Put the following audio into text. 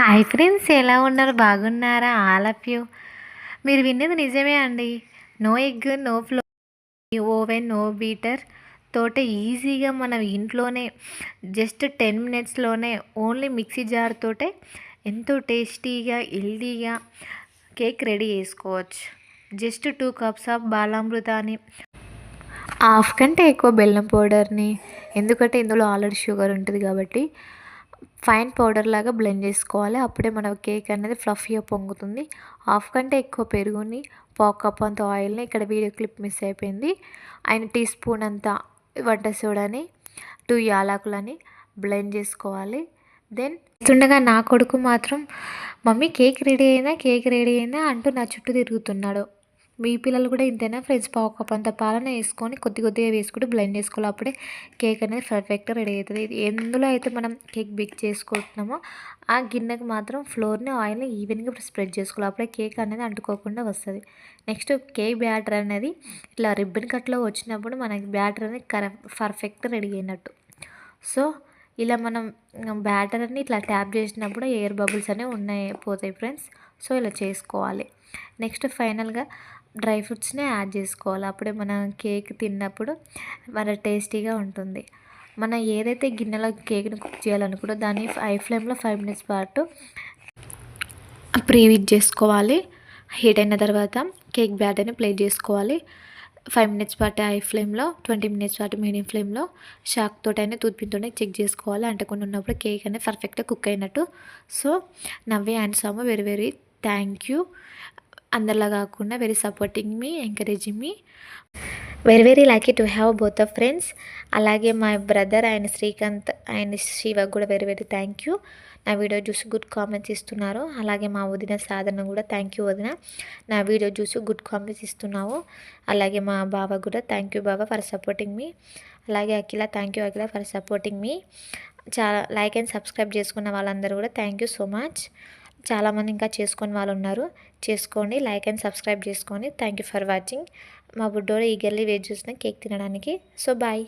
Hi friends ఎలా ఉన్నారు? బాగున్నారా? All of you. మీరు విన్నది నిజమే అండి. No egg no flour oven no beater. తోట ఈజీగా మనం ఇంట్లోనే జస్ట్ టెన్ మినిట్స్లోనే ఓన్లీ మిక్సీ జార్ తోటే ఎంతో టేస్టీగా హెల్దీగా కేక్ రెడీ చేసుకోవచ్చు. జస్ట్ టూ కప్స్ ఆఫ్ బాలామృతాన్ని హాఫ్ కంటే ఎక్కువ బెల్లం పౌడర్ని ఎందుకంటే ఇందులో ఆల్రెడీ షుగర్ ఉంటుంది కాబట్టి ఫైన్ పౌడర్ లాగా బ్లెండ్ చేసుకోవాలి. అప్పుడే మన కేక్ అనేది ఫ్లఫీగా పొంగుతుంది. హాఫ్ కంటే ఎక్కువ పెరుగుని పావు కప్ అంత ఆయిల్ని ఇక్కడ వీడియో క్లిప్ మిస్ అయిపోయింది. ఆయన టీ స్పూన్ అంత వంట సోడాని టూ యాలకులని బ్లెండ్ చేసుకోవాలి. దెన్ చూడగా నా కొడుకు మాత్రం మమ్మీ కేక్ రెడీ అయిందా? కేక్ రెడీ అయిందా? అంటూ నా చుట్టూ తిరుగుతున్నాడు. మీ పిల్లలు కూడా ఇంతైనా ఫ్రెండ్స్? పావు కప్ అంత పాలన వేసుకొని కొద్ది కొద్దిగా వేసుకుంటూ బ్లెండ్ చేసుకోవాలి. అప్పుడే కేక్ అనేది పర్ఫెక్ట్గా రెడీ అవుతుంది. ఎందులో అయితే మనం కేక్ బేక్ చేసుకుంటున్నామో ఆ గిన్నెకి మాత్రం ఫ్లోర్ని ఆయిల్ని ఈవెన్గా స్ప్రెడ్ చేసుకోవాలి. అప్పుడే కేక్ అనేది అంటుకోకుండా వస్తుంది. నెక్స్ట్ కేక్ బ్యాటర్ అనేది ఇట్లా రిబ్బన్ కట్లో వచ్చినప్పుడు మనకి బ్యాటర్ అనేది కర పర్ఫెక్ట్ రెడీ అయినట్టు. సో ఇలా మనం బ్యాటర్ని ఇట్లా ట్యాప్ చేసినప్పుడు ఎయిర్ బబుల్స్ అనేవి ఉన్నాయి పోతాయి ఫ్రెండ్స్. సో ఇలా చేసుకోవాలి. నెక్స్ట్ ఫైనల్గా డ్రై ఫ్రూట్స్ని యాడ్ చేసుకోవాలి. అప్పుడే మనం కేక్ తిన్నప్పుడు మన టేస్టీగా ఉంటుంది. మనం ఏదైతే గిన్నెలో కేక్ని కుక్ చేయాలనుకుంటో దాన్ని హై ఫ్లేమ్లో ఫైవ్ మినిట్స్ పాటు ప్రీవీట్ చేసుకోవాలి. హీట్ అయిన తర్వాత కేక్ బ్యాటర్ని ప్లేట్ చేసుకోవాలి. ఫైవ్ మినిట్స్ పాటు హై ఫ్లేమ్లో ట్వంటీ మినిట్స్ పాటు మీడియం ఫ్లేమ్లో షాక్ తోటైనా తూర్పితోనే చెక్ చేసుకోవాలి. అంటకుండా ఉన్నప్పుడు కేక్ అనేది పర్ఫెక్ట్గా కుక్ అయినట్టు. సో నవ్వే అండ్ సాము వెరీ వెరీ థ్యాంక్ యూ. అందరిలా కాకుండా very supporting me encouraging me very very lucky to have both of friends అలాగే మా బ్రదర్ ఆయన శ్రీకాంత్ ఆయన శివ కూడా వెరీ వెరీ థ్యాంక్ యూ నా వీడియో చూసి గుడ్ కామెంట్స్ ఇస్తున్నారు. అలాగే మా వదిన సాధన కూడా థ్యాంక్ యూ వదిన. నా వీడియో చూసి గుడ్ కామెంట్స్ ఇస్తున్నావు. అలాగే మా బావ కూడా థ్యాంక్ యూ బాబా ఫర్ సపోర్టింగ్ మీ అలాగే Akhila thank you Akhila for supporting me చాలా లైక్ అండ్ సబ్స్క్రైబ్ చేసుకున్న వాళ్ళందరూ కూడా థ్యాంక్ యూ సో మచ్ చాలామంది ఇంకా చేసుకొని వాళ్ళు ఉన్నారు చేసుకోండి లైక్ అండ్ సబ్స్క్రైబ్ చేసుకోండి థ్యాంక్ యూ ఫర్ వాచింగ్. మా బుడ్డోడు ఈగర్లీ వెయిట్ చేసిన కేక్ తినడానికి. So bye.